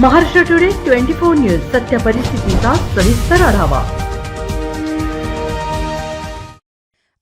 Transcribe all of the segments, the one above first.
Maharashtra today twenty four news सत्य परिस्थितीचा सविस्तर आढावा.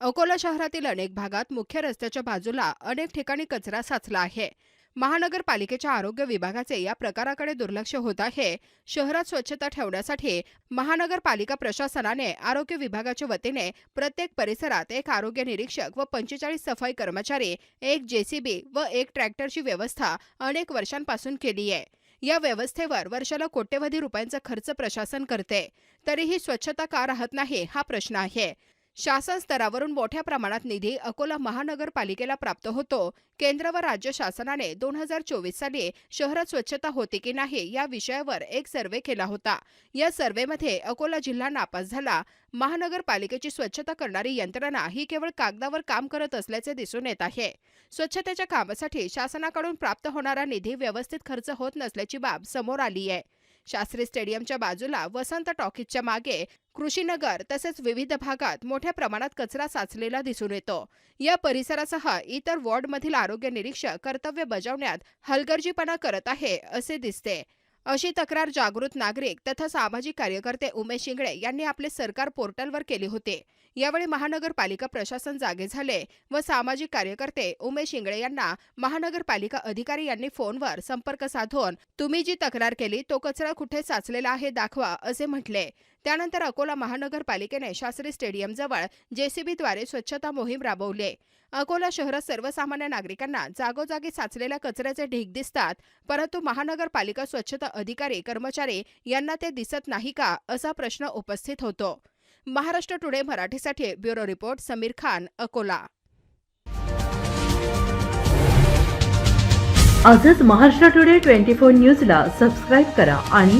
अकोला शहरातील अनेक भागात मुख्य रस्त्याच्या बाजूला अनेक ठिकाणी कचरा साचला आहे. महानगरपालिकेच्या आरोग्य विभागाचे या प्रकाराकडे दुर्लक्ष होत आहे. शहरात स्वच्छता ठेवण्यासाठी महानगरपालिका प्रशासनाने आरोग्य विभागाच्या वतीने प्रत्येक परिसरात एक आरोग्य निरीक्षक व पंचेचाळीस सफाई कर्मचारी एक जेसीबी व एक ट्रॅक्टरची व्यवस्था अनेक वर्षांपासून केली आहे. या व्यवस्थेवर वर्षाला कोट्यवधी रुपयांचा खर्च प्रशासन करते. तरीही स्वच्छता का राहत नाही? हा प्रश्न आहे. शासन स्तरावरून मोठ्या प्रमाणात निधी अकोला महानगरपालिकेला प्राप्त होतो. केंद्र व राज्य शासनाने दोन हजार चोवीस साली शहरात स्वच्छता होती की नाही या विषयावर एक सर्वे केला होता. या सर्वेमध्ये अकोला जिल्हा नापास झाला. महानगरपालिकेची स्वच्छता करणारी यंत्रणा ही केवळ कागदावर काम करत असल्याचे दिसून येत आहे. स्वच्छतेच्या कामासाठी शासनाकडून प्राप्त होणारा निधी व्यवस्थित खर्च होत नसल्याची बाब समोर आली आहे शास्त्री स्टेडियमच्या बाजूला वसंत टॉकीजच्या मागे कृषीनगर तसेच विविध भागात मोठ्या प्रमाणात कचरा साचलेला दिसून येतो. या परिसरासह इतर वॉर्डमधील आरोग्य निरीक्षक कर्तव्य बजावण्यात हलगर्जीपणा करत आहे असे दिसते. अशी तक्रार जागृत नागरिक तथा सामाजिक कार्यकर्ते उमेश शिंगडे यांनी आपले सरकार पोर्टलवर केली होती. यावेळी महानगरपालिका प्रशासन जागे झाले व सामाजिक कार्यकर्ते उमेश शिंगडे यांना महानगरपालिका अधिकारी यांनी फोनवर संपर्क साधून तुम्ही जी तक्रार केली तो कचरा कुठे साचलेला आहे दाखवा असे म्हटले. त्यानंतर अकोला महानगरपालिकेने शास्त्री स्टेडियमजवळ जेसीबीद्वारे स्वच्छता मोहीम राबवली अकोला शहरात सर्वसामान्य नागरिकांना जागोजागी साचलेल्या कचऱ्याचे ढीग दिसतात परंतु महानगरपालिका स्वच्छता अधिकारी कर्मचारी यांना ते दिसत नाही का असा प्रश्न उपस्थित होतो. महाराष्ट्र टुडे मराठीसाठी ब्युरो रिपोर्ट समीर खान अकोला. आजच महाराष्ट्र टुडे ट्वेंटी फोर न्यूजला सबस्क्राईब करा आणि